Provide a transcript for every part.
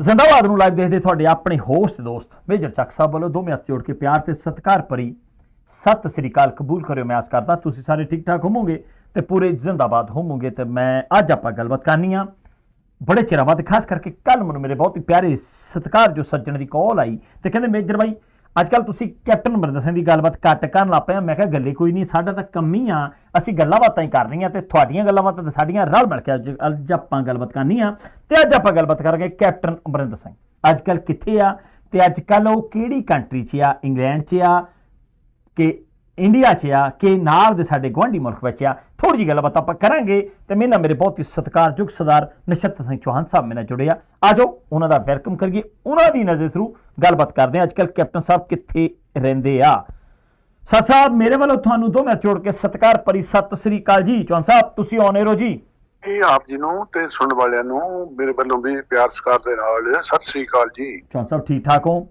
ਜ਼ਿੰਦਾਬਾਦ ਨੂੰ ਲਾਈਵ ਦੇਖਦੇ ਤੁਹਾਡੇ ਆਪਣੇ ਹੋਸਟ ਦੋਸਤ, ਮੇਜਰ ਚੱਕ ਸਾਹਿਬ ਵੱਲੋਂ ਦੋਵੇਂ ਹੱਥ ਜੋੜ ਕੇ ਪਿਆਰ ਤੇ ਸਤਿਕਾਰ ਭਰੀ ਸਤਿ ਸ੍ਰੀ ਅਕਾਲ ਕਬੂਲ ਕਰਿਓ। ਮੈਂ ਆਸ ਕਰਦਾ ਤੁਸੀਂ ਸਾਰੇ ਠੀਕ ਠਾਕ ਹੋਵੋਗੇ ਤੇ ਪੂਰੇ ਜ਼ਿੰਦਾਬਾਦ ਹੋਵੋਗੇ ਤੇ ਮੈਂ ਅੱਜ ਆਪਾਂ ਗੱਲਬਾਤ ਕਰਨੀ ਆ। ਬੜੇ ਚਿਰਾਂ ਬਾਅਦ, ਖਾਸ ਕਰਕੇ ਕੱਲ ਮੈਨੂੰ ਮੇਰੇ ਬਹੁਤ ਹੀ ਪਿਆਰੇ ਸਤਿਕਾਰ ਜੋ ਸੱਜਣ ਦੀ ਕਾਲ ਆਈ ਤੇ ਕਹਿੰਦੇ, ਮੇਜਰ ਬਾਈ ਅੱਜ ਕੱਲ ਤੁਸੀਂ ਕੈਪਟਨ ਅਮਰਿੰਦਰ ਸਿੰਘ ਦੀ ਗੱਲਬਾਤ ਘੱਟ ਕਰਨ ਲੱਗ ਪਏ ਆ। ਮੈਂ ਕਿਹਾ, ਗੱਲੇ ਕੋਈ ਨਹੀਂ, ਸਾਡਾ ਤਾਂ ਕੰਮ ਹੀ ਆ। ਅਸੀਂ ਗੱਲਾਂ ਬਾਤਾਂ ਹੀ ਕਰ ਰਹੀਆਂ ਤੇ ਤੁਹਾਡੀਆਂ ਗੱਲਾਂ ਬਾਤਾਂ ਤੇ ਸਾਡੀਆਂ ਰਲ ਮਿਲ ਕੇ ਅੱਜ ਅੱਜ ਆਪਾਂ ਗੱਲਬਾਤ ਕਰਨੀ ਆ। ਤੇ ਅੱਜ ਆਪਾਂ ਗੱਲਬਾਤ ਕਰਾਂਗੇ ਕੈਪਟਨ ਅਮਰਿੰਦਰ ਸਿੰਘ। ਅੱਜ ਕੱਲ ਕਿੱਥੇ ਆ ਤੇ ਅੱਜ ਕੱਲ ਉਹ ਕਿਹੜੀ ਕੰਟਰੀ 'ਚ ਆ? ਇੰਗਲੈਂਡ 'ਚ ਆ ਕਿ ਇੰਡੀਆ 'ਚ ਆ ਕਿ ਨਾਲ ਦੇ ਸਾਡੇ ਗੁਆਂਢੀ ਮੁਲਕ ਵਿੱਚ ਆ ਥੋੜੀ ਜਿਹੀ ਗੱਲਬਾਤ ਆਪਾਂ ਕਰਾਂਗੇ ਤੇ ਮੇਰੇ ਨਾਲ ਮੇਰੇ ਬਹੁਤ ਹੀ ਸਤਿਕਾਰਯੋਗ ਸਰਦਾਰ ਨਛੱਤਰ ਸਿੰਘ ਚੌਹਾਨ ਸਾਹਿਬ ਮੇਰੇ ਨਾਲ ਜੁੜੇ ਆ। ਆਜੋ ਉਹਨਾਂ ਦਾ ਵੈਲਕਮ ਕਰੀਏ ਉਹਨਾਂ ਦੀ ਨਜ਼ਰ ਥਰੂ ਗੱਲਬਾਤ ਕਰਦੇ ਆ। ਅੱਜ ਕੱਲ ਕੈਪਟਨ ਸਾਹਿਬ ਕਿੱਥੇ ਰਹਿੰਦੇ ਆ? ਸਰ ਸਾਹਿਬ ਮੇਰੇ ਵੱਲੋਂ ਤੁਹਾਨੂੰ ਦੋ ਮਿੰਟ ਜੋੜ ਕੇ ਸਤਿਕਾਰ ਭਰੀ ਸਤਿ ਸ੍ਰੀ ਅਕਾਲ ਜੀ ਚੌਹਾਨ ਸਾਹਿਬ ਤੁਸੀਂ ਆਉਣੇ ਰੋ ਜੀ। ਇਹ ਆਪ ਜੀ ਨੂੰ ਤੇ ਸੁਣਨ ਵਾਲਿਆਂ ਨੂੰ ਮੇਰੇ ਵੱਲੋਂ ਵੀ ਪਿਆਰ ਸਤਿਕਾਰ ਦੇ ਨਾਲ ਸਤਿ ਸ੍ਰੀ ਅਕਾਲ ਜੀ। ਚੌਹਾਨ ਸਾਹਿਬ ਠੀਕ ਠਾਕ ਹੋ?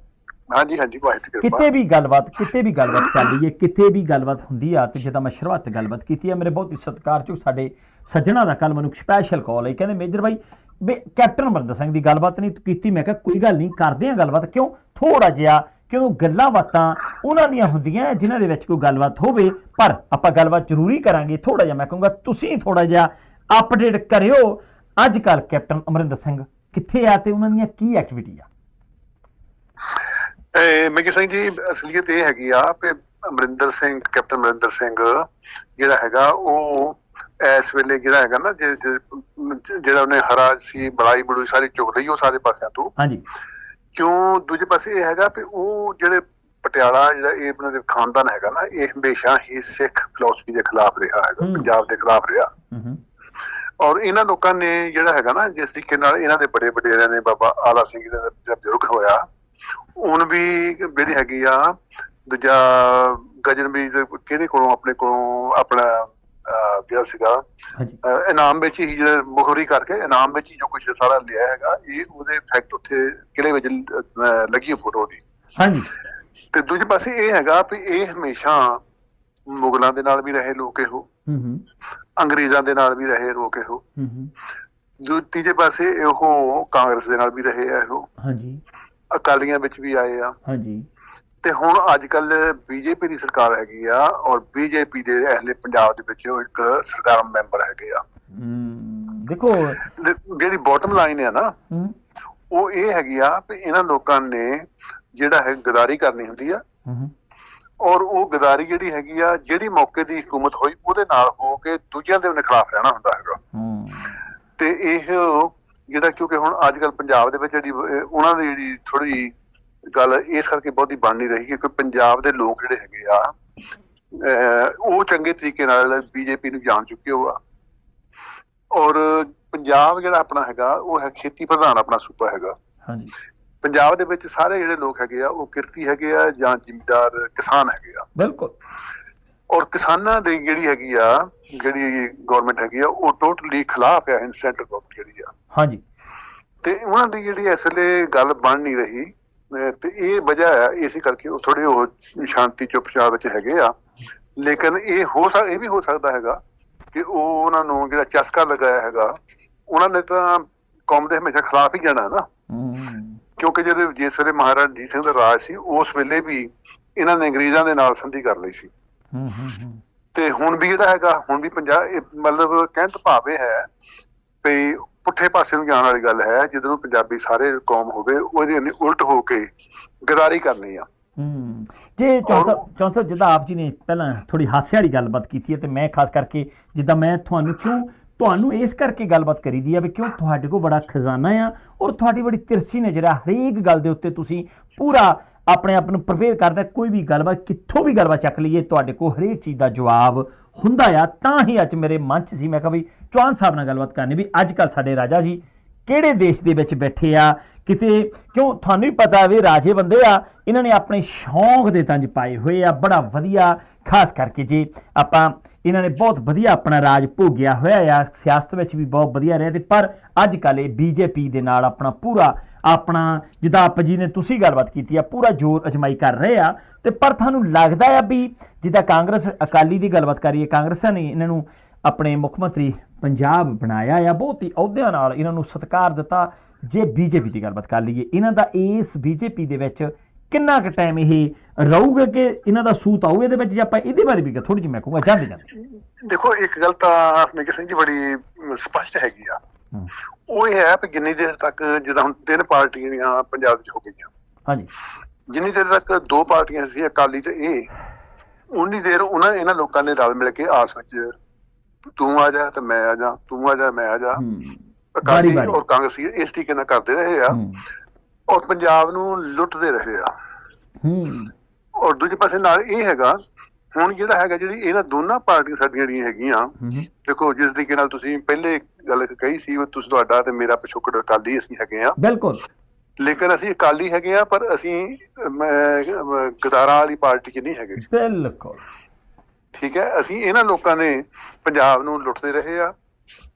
ਹਾਂਜੀ ਹਾਂਜੀ, ਵਾਹਿਗੁਰੂ ਕਿਰਪਾ। ਕਿਤੇ ਵੀ ਗੱਲਬਾਤ, ਕਿਤੇ ਵੀ ਗੱਲਬਾਤ ਚੱਲਦੀ ਹੈ ਕਿਤੇ ਵੀ ਗੱਲਬਾਤ ਹੁੰਦੀ ਆ, ਤੇ ਜਿੱਦਾਂ ਮੈਂ ਸ਼ੁਰੂਆਤ ਗੱਲਬਾਤ ਕੀਤੀ ਆ, ਮੇਰੇ ਬਹੁਤ ਹੀ ਸਤਿਕਾਰਯੋਗ ਸਾਡੇ ਸੱਜਣਾ ਦਾ ਕੱਲ ਮੈਨੂੰ ਸਪੈਸ਼ਲ ਕਾਲ ਆਈ। ਕਹਿੰਦੇ, ਮੇਜਰ ਬਾਈ ਬੇ ਕੈਪਟਨ ਅਮਰਿੰਦਰ ਸਿੰਘ ਦੀ ਗੱਲਬਾਤ ਨਹੀਂ ਕੀਤੀ। ਮੈਂ ਕਿਹਾ, ਕੋਈ ਗੱਲ ਨਹੀਂ, ਕਰਦੇ ਆ ਗੱਲਬਾਤ। ਕਿਉਂ? ਥੋੜਾ ਜਿਹਾ, ਕਿਉਂ ਗੱਲਾਂ ਬਾਤਾਂ ਉਹਨਾਂ ਦੀਆਂ ਹੁੰਦੀਆਂ ਜਿਨ੍ਹਾਂ ਦੇ ਵਿੱਚ ਕੋਈ ਗੱਲਬਾਤ ਹੋਵੇ। ਪਰ ਆਪਾਂ ਗੱਲਬਾਤ ਜ਼ਰੂਰੀ ਕਰਾਂਗੇ। ਥੋੜਾ ਜਿਹਾ ਮੈਂ ਕਹੂੰਗਾ, ਤੁਸੀਂ ਥੋੜਾ ਜਿਹਾ ਅਪਡੇਟ ਕਰਿਓ। ਅੱਜ ਕੱਲ ਕੈਪਟਨ ਅਮਰਿੰਦਰ ਸਿੰਘ ਕਿੱਥੇ ਆ ਤੇ ਉਹਨਾਂ ਦੀਆਂ ਕੀ ਐਕਟੀਵਿਟੀ ਆ? ਮੇਗੇ ਸਿੰਘ ਜੀ ਅਸਲੀਅਤ ਇਹ ਹੈਗੀ ਆ ਕਿ ਅਮਰਿੰਦਰ ਸਿੰਘ ਕੈਪਟਨ ਅਮਰਿੰਦਰ ਸਿੰਘ ਜਿਹੜਾ ਹੈਗਾ ਉਹ ਇਸ ਵੇਲੇ ਜਿਹੜਾ ਹੈਗਾ ਨਾ ਜਿਹੜਾ ਉਹਨੇ ਹਰਾ ਸੀ ਬੜਾਈ ਬੜੂਈ ਸਾਰੀ ਚੁੱਕ ਲਈ ਉਹ ਸਾਰੇ ਪਾਸਿਆਂ ਤੋਂ। ਹਾਂਜੀ। ਕਿਉਂ ਦੂਜੇ ਪਾਸੇ ਇਹ ਹੈਗਾ ਕਿ ਉਹ ਜਿਹੜੇ ਪਟਿਆਲਾ ਜਿਹੜਾ ਇਹ ਉਹਨਾਂ ਦੇ ਖਾਨਦਾਨ ਹੈਗਾ ਨਾ ਇਹ ਹਮੇਸ਼ਾ ਹੀ ਸਿੱਖ ਫਿਲਾਸਫੀ ਦੇ ਖਿਲਾਫ ਰਿਹਾ ਹੈਗਾ। ਪੰਜਾਬ ਦੇ ਖਿਲਾਫ ਰਿਹਾ। ਔਰ ਇਹਨਾਂ ਲੋਕਾਂ ਨੇ ਜਿਹੜਾ ਹੈਗਾ ਨਾ ਜਿਸ ਤਰੀਕੇ ਨਾਲ ਇਹਨਾਂ ਦੇ ਬੜੇ ਵਡੇਰਿਆਂ ਨੇ ਬਾਬਾ ਆਲਾ ਸਿੰਘ ਜੀ ਦਾ ਜਦ ਬਜ਼ੁਰਗ ਹੋਇਆ ਹੁਣ ਵੀ ਜਿਹੜੀ ਹੈਗੀ ਆ ਦੂਜਾ ਗਜਨਵੀ ਦੇ ਕਿਹਦੇ ਕੋਲੋਂ ਆਪਣੇ ਕੋਲੋਂ ਆਪਣਾ ਗਿਆ ਸੀਗਾ। ਇਨਾਮ ਵਿੱਚ ਹੀ ਜਿਹੜਾ ਮੁਖਰੀ ਕਰਕੇ ਇਨਾਮ ਵਿੱਚ ਹੀ ਜੋ ਕੁਝ ਸਾਰਾ ਲਿਆ ਹੈਗਾ ਇਹ ਉਹਦੇ ਫੈਕਟ ਉੱਥੇ ਕਿਲੇ ਵਿੱਚ ਲੱਗੀ ਫੋਟੋ ਦੀ। ਹਾਂਜੀ। ਤੇ ਦੂਜੇ ਪਾਸੇ ਇਹ ਹੈਗਾ ਵੀ ਇਹ ਹਮੇਸ਼ਾ ਮੁਗਲਾਂ ਦੇ ਨਾਲ ਵੀ ਰਹੇ ਲੋਕ ਇਹੋ। ਹੂੰ ਹੂੰ। ਅੰਗਰੇਜ਼ਾਂ ਦੇ ਨਾਲ ਵੀ ਰਹੇ ਲੋਕ ਇਹੋ। ਹੂੰ ਹੂੰ। ਦੂ ਤੀਜੇ ਪਾਸੇ ਇਹੋ ਕਾਂਗਰਸ ਦੇ ਨਾਲ ਵੀ ਰਹੇ ਆ ਇਹੋ। ਹਾਂਜੀ। ਅਕਾਲੀਆਂ ਵਿੱਚ ਵੀ ਆਏ ਆ। ਹਾਂਜੀ। ਤੇ ਹੁਣ ਅੱਜ ਕੱਲ ਬੀਜੇਪੀ ਦੀ ਸਰਕਾਰ ਹੈਗੀ ਆ ਔਰ ਬੀਜੇਪੀ ਦੇ ਅਹਲੇ ਪੰਜਾਬ ਦੇ ਵਿੱਚ ਉਹ ਇੱਕ ਸਰਕਾਰ ਮੈਂਬਰ ਹੈਗੇ ਆ। ਦੇਖੋ। ਜਿਹੜੀ ਬਾਟਮ ਲਾਈਨ ਹੈ ਨਾ ਉਹ ਇਹ ਹੈਗੀ ਆ ਵੀ ਇਹਨਾਂ ਲੋਕਾਂ ਨੇ ਜਿਹੜਾ ਹੈ ਗਦਾਰੀ ਕਰਨੀ ਹੁੰਦੀ ਆ। ਔਰ ਉਹ ਗਦਾਰੀ ਜਿਹੜੀ ਹੈਗੀ ਆ ਜਿਹੜੀ ਮੌਕੇ ਦੀ ਹਕੂਮਤ ਹੋਈ ਉਹਦੇ ਨਾਲ ਹੋ ਕੇ ਦੂਜਿਆਂ ਦੇ ਖਿਲਾਫ ਰਹਿਣਾ ਹੁੰਦਾ ਹੈਗਾ। ਤੇ ਇਹ ਜਿਹੜਾ ਕਿਉਂਕਿ ਹੁਣ ਅੱਜ ਕੱਲ ਪੰਜਾਬ ਦੇ ਵਿੱਚ ਜਿਹੜੀ ਉਹਨਾਂ ਦੀ ਜਿਹੜੀ ਥੋੜੀ ਗੱਲ ਇਸ ਕਰਕੇ ਬਹੁਤੀ ਬਣ ਨਹੀਂ ਰਹੀ ਕਿ ਪੰਜਾਬ ਦੇ ਲੋਕ ਜਿਹੜੇ ਹੈਗੇ ਆ ਉਹ ਚੰਗੇ ਤਰੀਕੇ ਨਾਲ ਬੀਜੇਪੀ ਨੂੰ ਜਾਣ ਚੁੱਕੇ ਹੋ ਆ। ਔਰ ਪੰਜਾਬ ਜਿਹੜਾ ਆਪਣਾ ਹੈਗਾ ਉਹ ਹੈ ਖੇਤੀ ਪ੍ਰਧਾਨ ਆਪਣਾ ਸੂਬਾ ਹੈਗਾ। ਹਾਂਜੀ। ਪੰਜਾਬ ਦੇ ਵਿੱਚ ਸਾਰੇ ਜਿਹੜੇ ਲੋਕ ਹੈਗੇ ਆ ਉਹ ਕਿਰਤੀ ਹੈਗੇ ਆ ਜਾਂ ਜ਼ਿਮੀਦਾਰ ਕਿਸਾਨ ਹੈਗੇ ਆ। ਬਿਲਕੁਲ। ਔਰ ਕਿਸਾਨਾਂ ਦੀ ਜਿਹੜੀ ਹੈਗੀ ਆ ਜਿਹੜੀ ਗਵਰਨਮੈਂਟ ਹੈਗੀ ਆ ਉਹ ਟੋਟਲੀ ਖਿਲਾਫ ਹੈ ਸੈਂਟਰ ਗਵਰਨਮੈਂਟ ਜਿਹੜੀ ਆ। ਹਾਂਜੀ। ਤੇ ਉਹਨਾਂ ਦੀ ਜਿਹੜੀ ਇਸ ਵੇਲੇ ਗੱਲ ਬਣ ਨਹੀਂ ਰਹੀ ਤੇ ਇਹ ਵਜ੍ਹਾ ਹੈ ਇਸੇ ਕਰਕੇ ਉਹ ਥੋੜੇ ਉਹ ਸ਼ਾਂਤੀ ਚੁੱਪਚਾਪ ਵਿੱਚ ਹੈਗੇ ਆ। ਲੇਕਿਨ ਇਹ ਹੋ ਸਕ ਇਹ ਵੀ ਹੋ ਸਕਦਾ ਹੈਗਾ ਕਿ ਉਹ ਉਹਨਾਂ ਨੂੰ ਜਿਹੜਾ ਚਸਕਾ ਲਗਾਇਆ ਹੈਗਾ ਉਹਨਾਂ ਨੇ ਤਾਂ ਕੌਮ ਦੇ ਹਮੇਸ਼ਾ ਖਿਲਾਫ ਹੀ ਜਾਣਾ ਨਾ। ਕਿਉਂਕਿ ਜਦੋਂ ਜਿਸ ਵੇਲੇ ਮਹਾਰਾਜਾ ਰਣਜੀਤ ਸਿੰਘ ਦਾ ਰਾਜ ਸੀ ਉਸ ਵੇਲੇ ਵੀ ਇਹਨਾਂ ਨੇ ਅੰਗਰੇਜ਼ਾਂ ਦੇ ਨਾਲ ਸੰਧੀ ਕਰ ਲਈ ਸੀ। ਤੇ ਹੁਣ ਵੀ ਜਿਹੜਾ ਹੈਗਾ ਹੁਣ ਵੀ ਪੰਜਾਬ ਮਤਲਬ ਕਹਿਣ ਤੋਂ ਭਾਵ ਇਹ ਹੈ ਵੀ ਪੁੱਠੇ ਪਾਸੇ ਨੂੰ ਜਾਣ ਵਾਲੀ ਗੱਲ ਹੈ ਜਦੋਂ ਪੰਜਾਬੀ ਸਾਰੇ ਕੌਮ ਹੋਵੇ ਉਹਦੇ ਨੇ ਉਲਟ ਹੋ ਕੇ ਗਦਾਰੀ ਕਰਨੀ ਆ ਹਮ। ਜੇ ਚੌਥਾ ਜਿੱਦਾਂ ਆਪ ਜੀ ਨੇ ਪਹਿਲਾਂ ਥੋੜੀ ਹਾਸੇ ਵਾਲੀ ਗੱਲਬਾਤ ਕੀਤੀ ਹੈ ਤੇ ਮੈਂ ਖਾਸ ਕਰਕੇ ਜਿੱਦਾਂ ਮੈਂ ਤੁਹਾਨੂੰ ਕਿਉਂ ਤੁਹਾਨੂੰ ਇਸ ਕਰਕੇ ਗੱਲਬਾਤ ਕਰੀਦੀ ਆ ਵੀ ਕਿਉਂ ਤੁਹਾਡੇ ਕੋਲ ਬੜਾ ਖਜ਼ਾਨਾ ਆ ਔਰ ਤੁਹਾਡੀ ਬੜੀ ਤਿਰਛੀ ਨਜ਼ਰ ਆ ਹਰੇਕ ਗੱਲ ਦੇ ਉੱਤੇ ਤੁਸੀਂ ਪੂਰਾ ਆਪਣੇ ਆਪ ਨੂੰ ਪ੍ਰਪੇਅਰ ਕਰਦਾ, ਕੋਈ ਵੀ ਗੱਲਬਾਤ, ਕਿੱਥੋਂ ਵੀ ਗੱਲਬਾਤ ਚੱਕ ਲਈਏ, ਤੁਹਾਡੇ ਕੋਲ ਹਰੇਕ ਚੀਜ਼ ਦਾ ਜਵਾਬ ਹੁੰਦਾ ਆ। ਤਾਂ ਹੀ ਅੱਜ ਮੇਰੇ ਮਨ 'ਚ ਸੀ, ਮੈਂ ਕਿਹਾ ਵੀ ਚੌਹਾਨ ਸਾਹਿਬ ਨਾਲ ਗੱਲਬਾਤ ਕਰਨੀ ਵੀ ਅੱਜ ਕੱਲ ਸਾਡੇ ਰਾਜਾ ਜੀ ਕਿਹੜੇ ਦੇਸ਼ ਦੇ ਵਿੱਚ ਬੈਠੇ ਆ, ਕਿਤੇ ਕਿਉਂ ਤੁਹਾਨੂੰ ਵੀ ਪਤਾ ਵੀ ਰਾਜੇ ਬੰਦੇ ਆ, ਇਹਨਾਂ ਨੇ ਆਪਣੇ ਸ਼ੌਂਕ ਦੇ ਤੰਜ ਪਾਏ ਹੋਏ ਆ, ਬੜਾ ਵਧੀਆ, ਖਾਸ ਕਰਕੇ ਜੇ ਆਪਾਂ ਇਹਨਾਂ ਨੇ ਬਹੁਤ ਵਧੀਆ ਆਪਣਾ ਰਾਜ ਭੋਗਿਆ ਹੋਇਆ ਆ, ਸਿਆਸਤ ਵਿੱਚ ਵੀ ਬਹੁਤ ਵਧੀਆ ਰਹੇ ਤੇ ਪਰ ਅੱਜ ਕੱਲ ਇਹ ਬੀਜੇਪੀ ਦੇ ਨਾਲ ਆਪਣਾ ਪੂਰਾ ਆਪਣਾ, ਜਿੱਦਾਂ ਆਪ ਜੀ ਨੇ ਤੁਸੀਂ ਗੱਲਬਾਤ ਕੀਤੀ ਆ, ਪੂਰਾ ਜ਼ੋਰ ਅਜਮਾਈ ਕਰ ਰਹੇ ਆ ਤੇ ਪਰ ਤੁਹਾਨੂੰ ਲੱਗਦਾ ਆ ਵੀ ਜਿੱਦਾਂ ਕਾਂਗਰਸ, ਅਕਾਲੀ ਦੀ ਗੱਲਬਾਤ ਕਰੀਏ, ਕਾਂਗਰਸਾਂ ਨੇ ਇਹਨਾਂ ਨੂੰ ਆਪਣੇ ਮੁੱਖ ਮੰਤਰੀ ਪੰਜਾਬ ਬਣਾਇਆ ਆ, ਬਹੁਤ ਹੀ ਅਹੁਦਿਆਂ ਨਾਲ ਇਹਨਾਂ ਨੂੰ ਸਤਿਕਾਰ ਦਿੱਤਾ ਜੇ ਬੀਜੇਪੀ ਦੀ ਗੱਲਬਾਤ ਕਰ ਲਈਏ। ਇਹਨਾਂ ਦਾ ਇਸ ਬੀਜੇਪੀ ਦੇ ਵਿੱਚ ਕਿੰਨਾ ਕੁ ਟਾਈਮ ਇਹ ਰਹੂਗਾ ਕਿ ਇਹਨਾਂ ਦਾ ਸੂਤ ਆਊ? ਇਹਦੇ ਵਿੱਚ ਜੇ ਆਪਾਂ ਇਹਦੇ ਬਾਰੇ ਵੀ ਥੋੜੀ ਜਿਹੀ ਮੈਂ ਕਹੂੰਗਾ ਜਾਂਦੇ ਜਾਂਦੇ। ਦੇਖੋ ਇੱਕ ਗੱਲ ਤਾਂ ਮੇਜਰ ਸਿੰਘ ਜੀ ਬੜੀ ਸਪਸ਼ਟ ਹੈਗੀ ਆ। ਉਹ ਇਹ ਹੈ ਕਿ ਜਿੰਨੀ ਦੇਰ ਤੱਕ ਜਿੱਦਾਂ ਹੁਣ ਤਿੰਨ ਪਾਰਟੀਆਂ ਜਿਹੜੀਆਂ ਪੰਜਾਬ ਵਿੱਚ ਹੋ ਗਈਆਂ। ਹਾਂਜੀ। ਜਿੰਨੀ ਦੇਰ ਤੱਕ ਦੋ ਪਾਰਟੀਆਂ ਸੀ ਅਕਾਲੀ ਤੇ ਇਹ ਉਨੀ ਦੇਰ ਉਹਨਾਂ ਇਹਨਾਂ ਲੋਕਾਂ ਨੇ ਰਲ ਮਿਲ ਕੇ ਆਸ ਵਿੱਚ ਤੂੰ ਆ ਜਾ ਤੇ ਮੈਂ ਆ ਜਾ ਤੂੰ ਆ ਜਾ ਮੈਂ ਆ ਜਾ। ਅਕਾਲੀ। ਔਰ ਕਾਂਗਰਸੀ ਇਸ ਤਰੀਕੇ ਨਾਲ ਕਰਦੇ ਰਹੇ ਆ। ਔਰ ਪੰਜਾਬ ਨੂੰ ਲੁੱਟਦੇ ਰਹੇ ਆ। ਹੂੰ। ਔਰ ਦੂਜੇ ਪਾਸੇ ਨਾਲ ਇਹ ਹੈਗਾ ਹੁਣ ਜਿਹੜਾ ਹੈਗਾ ਜਿਹੜੀ ਇਹਨਾਂ ਦੋਨਾਂ ਪਾਰਟੀਆਂ ਸਾਡੀਆਂ ਜਿਹੜੀਆਂ ਹੈਗੀਆਂ ਦੇਖੋ ਜਿਸ ਤਰੀਕੇ ਨਾਲ ਤੁਸੀਂ ਪਹਿਲੇ ਗੱਲ ਕਹੀ ਸੀ ਵੀ ਤੁਸੀਂ ਤੁਹਾਡਾ ਤੇ ਮੇਰਾ ਪਿਛੋਕੜ ਅਕਾਲੀ ਅਸੀਂ ਹੈਗੇ ਆ। ਬਿਲਕੁਲ। ਲੇਕਿਨ ਅਸੀਂ ਅਕਾਲੀ ਹੈਗੇ ਆ ਪਰ ਅਸੀਂ ਗਦਾਰਾਂ ਵਾਲੀ ਪਾਰਟੀ 'ਚ ਨਹੀਂ ਹੈਗੇ। ਬਿਲਕੁਲ। ਠੀਕ ਹੈ ਅਸੀਂ ਇਹਨਾਂ ਲੋਕਾਂ ਨੇ ਪੰਜਾਬ ਨੂੰ ਲੁੱਟਦੇ ਰਹੇ ਆ।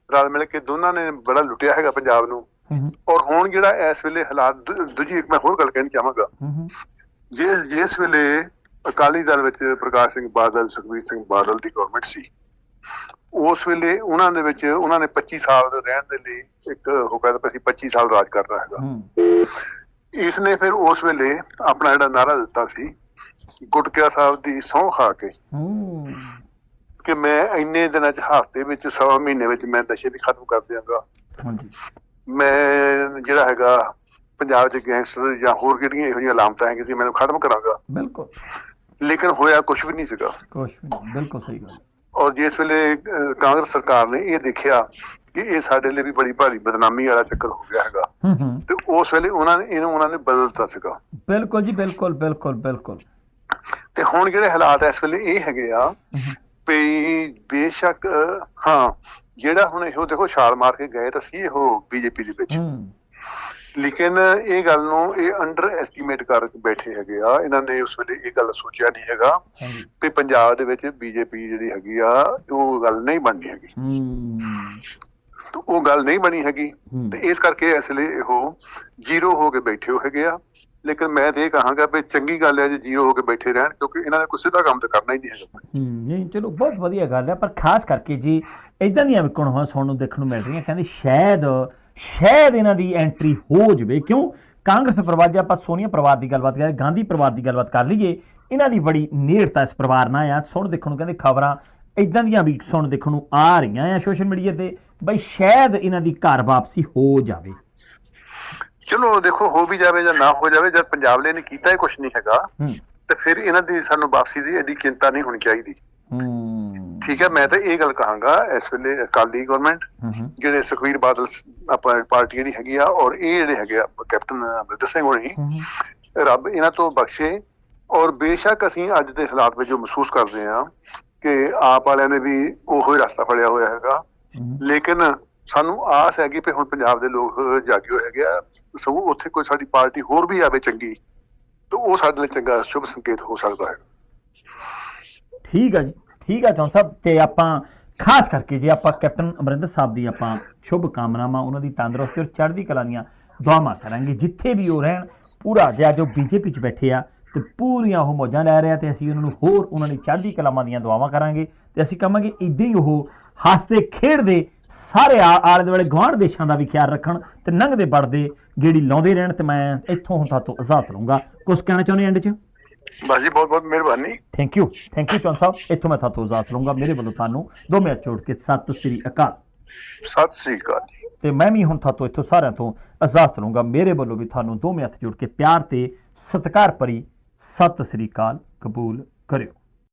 ਰਲ ਮਿਲ ਕੇ ਦੋਨਾਂ ਨੇ ਬੜਾ ਲੁੱਟਿਆ ਹੈਗਾ ਪੰਜਾਬ ਨੂੰ। ਔਰ ਹੁਣ ਜਿਹੜਾ ਇਸ ਵੇਲੇ ਹਾਲਾਤ ਦੂਜੀ ਇੱਕ ਮੈਂ ਹੋਰ ਗੱਲ ਕਹਿਣੀ ਚਾਹਾਂਗਾ। ਜਿਸ ਜਿਸ ਵੇਲੇ ਅਕਾਲੀ ਦਲ ਵਿੱਚ ਪ੍ਰਕਾਸ਼ ਸਿੰਘ ਬਾਦਲ ਸੁਖਬੀਰ ਸਿੰਘ ਬਾਦਲ ਦੀ ਗਵਰਨਮੈਂਟ ਸੀ ਉਸ ਵੇਲੇ ਉਹਨਾਂ ਦੇ ਵਿੱਚ ਉਹਨਾਂ ਨੇ 25 ਸਾਲ ਦੇ ਰਹਿਣ ਦੇ ਲਈ ਇੱਕ ਉਹ ਕਹਿੰਦਾ ਅਸੀਂ 25 ਸਾਲ ਰਾਜ ਕਰਨਾ ਹੈਗਾ। ਇਸ ਨੇ ਫਿਰ ਉਸ ਵੇਲੇ ਆਪਣਾ ਜਿਹੜਾ ਨਾਰਾ ਦਿੱਤਾ ਸੀ ਗੁਟਕਿਆ ਸਾਹਿਬ ਦੀ ਸਹੁੰ ਖਾ ਕੇ। ਕਿ ਮੈਂ ਇੰਨੇ ਦਿਨਾਂ ਚ ਹਫ਼ਤੇ ਵਿੱਚ ਸਵਾ ਮਹੀਨੇ ਵਿੱਚ ਮੈਂ ਨਸ਼ੇ ਵੀ ਖਤਮ ਕਰ ਦਿਆਂਗਾ। ਹਾਂਜੀ। ਮੈਂ ਜਿਹੜਾ ਹੈਗਾ ਪੰਜਾਬ ਚ ਗੈਂਗਸਟਰ ਜਾਂ ਹੋਰ ਕਿਹੜੀਆਂ ਇਹੋ ਜਿਹੀਆਂ ਲਾਮਤਾਂ ਹੈਗੀਆਂ ਸੀ ਮੈਨੂੰ ਖਤਮ ਕਰਾਂਗਾ। ਬਿਲਕੁਲ। ਲੇਕਿਨ ਹੋਇਆ ਕੁਝ ਵੀ ਨਹੀਂ ਸੀਗਾ। ਕੁਛ ਵੀ ਨਹੀਂ ਬਿਲਕੁਲ ਸਹੀ ਗੱਲ। ਔਰ ਜਿਸ ਵੇਲੇ ਕਾਂਗਰਸ ਸਰਕਾਰ ਨੇ ਇਹ ਦੇਖਿਆ ਕਿ ਇਹ ਸਾਡੇ ਲਈ ਵੀ ਬੜੀ ਭਾਰੀ ਬਦਨਾਮੀ ਵਾਲਾ ਚੱਕਰ ਹੋ ਗਿਆ ਹੈਗਾ। ਹੂੰ ਹੂੰ। ਤੇ ਉਸ ਵੇਲੇ ਉਹਨਾਂ ਨੇ ਇਹਨੂੰ ਉਹਨਾਂ ਨੇ ਬਦਲਤਾ ਸੀਗਾ। ਬਿਲਕੁਲ ਜੀ ਬਿਲਕੁਲ ਬਿਲਕੁਲ ਬਿਲਕੁਲ। ਤੇ ਹੁਣ ਜਿਹੜੇ ਹਾਲਾਤ ਇਸ ਵੇਲੇ ਇਹ ਹੈਗੇ ਆ ਵੀ ਬੇਸ਼ੱਕ ਹਾਂ ਜਿਹੜਾ ਹੁਣ ਇਹੋ ਦੇਖੋ ਛਾਲ ਮਾਰ ਕੇ ਗਏ ਤਾਂ ਸੀ ਇਹੋ ਬੀਜੇਪੀ ਦੇ ਵਿੱਚ। ਲੇਕਿਨ ਇਹ ਗੱਲ ਨੂੰ ਇਹ ਅੰਡਰ ਐਸਟੀਮੇਟ ਕਰ ਬੈਠੇ ਹੈਗੇ ਆ। ਇਹਨਾਂ ਨੇ ਉਸ ਵੇਲੇ ਇਹ ਗੱਲ ਸੋਚਿਆ ਨਹੀਂ ਹੈਗਾ ਕਿ ਪੰਜਾਬ ਦੇ ਵਿੱਚ ਬੀਜੇਪੀ ਜਿਹੜੀ ਹੈਗੀ ਆ ਉਹ ਗੱਲ ਨਹੀਂ ਬਣਨੀ ਹੈਗੀ। ਉਹ ਗੱਲ ਨਹੀਂ ਬਣੀ ਹੈਗੀ। ਤੇ ਇਸ ਕਰਕੇ ਇਸ ਲਈ ਇਹੋ ਜ਼ੀਰੋ ਹੋ ਕੇ ਬੈਠੇ ਹੋ ਹੈਗੇ ਆ। ਲੇਕਿਨ ਮੈਂ ਤੇ ਇਹ ਕਹਾਂਗਾ ਵੀ ਚੰਗੀ ਗੱਲ ਹੈ ਜੇ ਜ਼ੀਰੋ ਹੋ ਕੇ ਬੈਠੇ ਰਹਿਣ, ਕਿਉਂਕਿ ਇਹਨਾਂ ਨੇ ਕੋਈ ਸਿੱਧਾ ਕੰਮ ਤਾਂ ਕਰਨਾ ਹੀ ਨਹੀਂ ਹੈਗਾ। ਨਹੀਂ, ਚਲੋ, ਬਹੁਤ ਵਧੀਆ ਗੱਲ ਹੈ, ਪਰ ਖਾਸ ਕਰਕੇ ਜੀ ਇਦਾਂ ਦੀਆਂ ਵਿਕਣ ਹੋਣ, ਸੁਣਨ ਨੂੰ, ਦੇਖਣ ਨੂੰ ਮਿਲ ਰਹੀਆਂ, ਕਹਿੰਦੇ ਸ਼ਾਇਦ ਸ਼ਾਇਦ ਇਹਨਾਂ ਦੀ ਐਂਟਰੀ ਹੋ ਜਵੇ। ਕਿਉਂ? ਕਾਂਗਰਸ ਪਰਿਵਾਰ ਜੇ ਆਪਾਂ ਸੋਨੀਆ ਪਰਿਵਾਰ ਦੀ ਗੱਲਬਾਤ ਕਰੀਏ ਗਾਂਧੀ ਪਰਿਵਾਰ ਦੀ ਗੱਲਬਾਤ ਕਰ ਲਈਏ, ਇਹਨਾਂ ਦੀ ਬੜੀ ਨੇੜਤਾ ਇਸ ਪਰਿਵਾਰ ਨਾਲ ਆ। ਸੁਣ, ਦੇਖਣ ਨੂੰ ਕਹਿੰਦੇ ਖਬਰਾਂ ਇਦਾਂ ਦੀਆਂ ਵੀ ਸੁਣ, ਦੇਖਣ ਨੂੰ ਆ ਰਹੀਆਂ ਆ ਸੋਸ਼ਲ ਮੀਡੀਆ ਤੇ, ਬਈ ਸ਼ਾਇਦ ਇਹਨਾਂ ਦੀ ਘਰ ਵਾਪਸੀ ਹੋ ਜਾਵੇ। ਚਲੋ ਦੇਖੋ ਹੋ ਵੀ ਜਾਵੇ ਜਾਂ ਨਾ ਹੋ ਜਾਵੇ ਜਦ ਪੰਜਾਬ ਲਈ ਨੇ ਕੀਤਾ ਹੀ ਕੁਝ ਨਹੀਂ ਹੈਗਾ ਤੇ ਫਿਰ ਇਹਨਾਂ ਦੀ ਸਾਨੂੰ ਵਾਪਸੀ ਦੀ ਐਡੀ ਚਿੰਤਾ ਨਹੀਂ ਹੋਣੀ ਚਾਹੀਦੀ। ਠੀਕ ਹੈ ਮੈਂ ਤਾਂ ਇਹ ਗੱਲ ਕਹਾਂਗਾ ਇਸ ਵੇਲੇ ਅਕਾਲੀ ਗਵਰਨਮੈਂਟ ਜਿਹੜੇ ਸੁਖਵੀਰ ਬਾਦਲ ਆਪਾਂ ਪਾਰਟੀ ਜਿਹੜੀ ਹੈਗੀ ਆ ਔਰ ਇਹ ਜਿਹੜੇ ਹੈਗੇ ਆ ਕੈਪਟਨ ਅਮਰਿੰਦਰ ਸਿੰਘ ਹੋਣੀ ਰੱਬ ਇਹਨਾਂ ਤੋਂ ਬਖਸ਼ੇ ਔਰ ਬੇਸ਼ੱਕ ਅਸੀਂ ਅੱਜ ਦੇ ਹਾਲਾਤ ਵਿੱਚ ਜੋ ਮਹਿਸੂਸ ਕਰਦੇ ਹਾਂ ਕਿ ਆਪ ਵਾਲਿਆਂ ਨੇ ਵੀ ਉਹੋ ਹੀ ਰਸਤਾ ਫੜਿਆ ਹੋਇਆ ਹੈਗਾ। ਲੇਕਿਨ ਸਾਨੂੰ ਆਸ ਹੈਗੀ ਕਿ ਹੁਣ ਪੰਜਾਬ ਦੇ ਲੋਕ ਜਾਗੇ ਹੋਏ ਹੈਗੇ ਆ। ਸਗੋਂ ਉੱਥੇ ਕੋਈ ਸਾਡੀ ਪਾਰਟੀ ਹੋਰ ਵੀ ਆਵੇ ਚੰਗੀ, ਤਾਂ ਉਹ ਸਾਡੇ ਲਈ ਚੰਗਾ ਸ਼ੁਭ ਸੰਕੇਤ ਹੋ ਸਕਦਾ ਹੈ। ਠੀਕ ਆ ਜੀ, ਠੀਕ ਆ ਚੌਂ ਸਾਹਿਬ, ਤੇ ਆਪਾਂ ਖਾਸ ਕਰਕੇ ਜੇ ਆਪਾਂ ਕੈਪਟਨ ਅਮਰਿੰਦਰ ਸਾਹਿਬ ਦੀ ਆਪਾਂ ਸ਼ੁਭ ਕਾਮਨਾਵਾਂ, ਉਹਨਾਂ ਦੀ ਤੰਦਰੁਸਤੀ ਔਰ ਚੜ੍ਹਦੀ ਕਲਾ ਦੀਆਂ ਦੁਆਵਾਂ ਕਰਾਂਗੇ, ਜਿੱਥੇ ਵੀ ਉਹ ਰਹਿਣ, ਪੂਰਾ ਜਿਹਾ ਜੋ ਬੀਜੇਪੀ 'ਚ ਬੈਠੇ ਆ, ਤੇ ਪੂਰੀਆਂ ਉਹ ਮੌਜਾਂ ਲੈ ਰਿਹਾ ਤੇ ਅਸੀਂ ਉਹਨਾਂ ਨੂੰ ਹੋਰ ਉਹਨਾਂ ਦੀ ਚੜ੍ਹਦੀ ਕਲਾਵਾਂ ਦੀਆਂ ਦੁਆਵਾਂ ਕਰਾਂਗੇ, ਤੇ ਅਸੀਂ ਕਹਾਂਗੇ ਇਦਾਂ ਹੀ ਉਹ ਹੱਸਦੇ, ਖੇਡਦੇ ਸਾਰੇ ਆਲੇ ਦੁਆਲੇ ਗਵਾਂਢ ਦੇਸ਼ਾਂ ਦਾ ਵੀ ਖਿਆਲ ਰੱਖਣ ਤੇ ਲੰਘਦੇ ਵੜਦੇ ਗੇੜੀ ਲਾਉਂਦੇ ਰਹਿਣ ਤੇ ਮੈਂ ਇੱਥੋਂ ਹੁਣ ਤੋਂ ਇਜਾਜ਼ਤ ਲਵਾਂਗਾ ਕੁਝ ਕਹਿਣਾ ਚਾਹੁੰਦੇ ਐਂਡ 'ਚ? ਬਸ ਜੀ ਬਹੁਤ ਬਹੁਤ ਮਿਹਰਬਾਨੀ। ਥੈਂਕ ਯੂ ਥੈਂਕ ਯੂ ਚੌਨ ਸਾਹਿਬ। ਇੱਥੋਂ ਮੈਂ ਤੁਹਾਤੋਂ ਇਜਾਜ਼ਤ ਲਵਾਂਗਾ ਮੇਰੇ ਵੱਲੋਂ ਤੁਹਾਨੂੰ ਦੋ ਮਿੰਟ ਛੋੜ ਕੇ ਸਤਿ ਸ੍ਰੀ ਅਕਾਲ। ਸਤਿ ਸ੍ਰੀ ਅਕਾਲ ਤੇ ਮੈਂ ਵੀ ਹੁਣ ਤੁਹਾਤੋਂ ਇੱਥੋਂ ਸਾਰਿਆਂ ਤੋਂ ਇਜਾਜ਼ਤ ਲਵਾਂਗਾ ਮੇਰੇ ਵੱਲੋਂ ਵੀ ਤੁਹਾਨੂੰ ਦੋਵੇਂ ਹੱਥ ਜੋੜ ਕੇ ਪਿਆਰ ਤੇ ਸਤਿਕਾਰ ਭਰੀ ਸਤਿ ਸ੍ਰੀ ਅਕਾਲ ਕਬੂਲ ਕਰਿਓ।